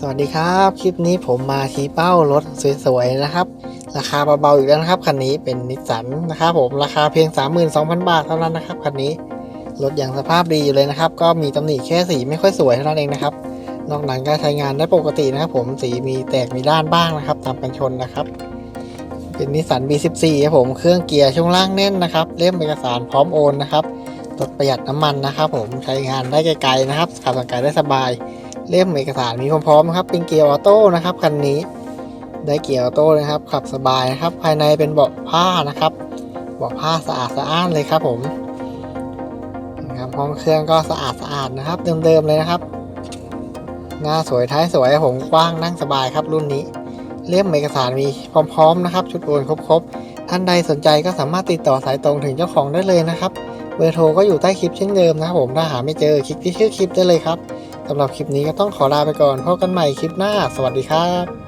สวัสดีครับ คลิปนี้ผมมาชี้เป้ารถสวยๆนะครับ ราคาเบาๆอีกแล้วนะครับคันนี้เป็นนิสสันนะครับผมราคาเพียง 32,000 บาทเท่านั้นนะครับคันนี้รถอยังสภาพดีอยู่เลยนะครับ ก็มีตำหนิแค่สีไม่ค่อยสวยเท่านั้นเองนะครับ นอกนั้นก็ใช้งานได้ปกตินะครับ ผมสีมีแตกมีด้านบ้างนะครับตามกันชนนะครับ เป็นนิสสัน B14 ครับผมเครื่องเกียร์ช่วงล่างแน่นนะครับเล่มเอกสารพร้อมโอนนะครับรถประหยัดน้ำมันนะครับ ผมใช้งานได้ไกลๆนะครับขับทางไกลได้สบาย เล่มเอกสารมีพร้อมๆนะครับ เป็นเกียร์ออโต้นะครับคันนี้ได้เกียร์ออโต้นะครับ ขับสบายนะครับ ภายในเป็นเบาะผ้านะครับ เบาะผ้าสะอาดสะอ้านเลยครับผมนะครับห้องเครื่องก็สะอาดสะอาดนะครับ เดิมๆเลยนะครับ หน้าสวยท้ายสวยผมกว้างนั่งสบายครับรุ่นนี้ เล่มเอกสารมีพร้อมๆนะครับ ชุดโอนครบๆท่านใดสนใจก็สามารถติดต่อสายตรงถึงเจ้าของได้เลยนะครับ เบอร์โทรก็อยู่ใต้คลิปเช่นเดิมนะครับผมถ้าหาไม่เจอคลิกที่ชื่อคลิปได้เลยครับ สำหรับคลิปนี้ก็ต้องขอลาไปก่อนพบกันใหม่คลิปหน้า สวัสดีครับ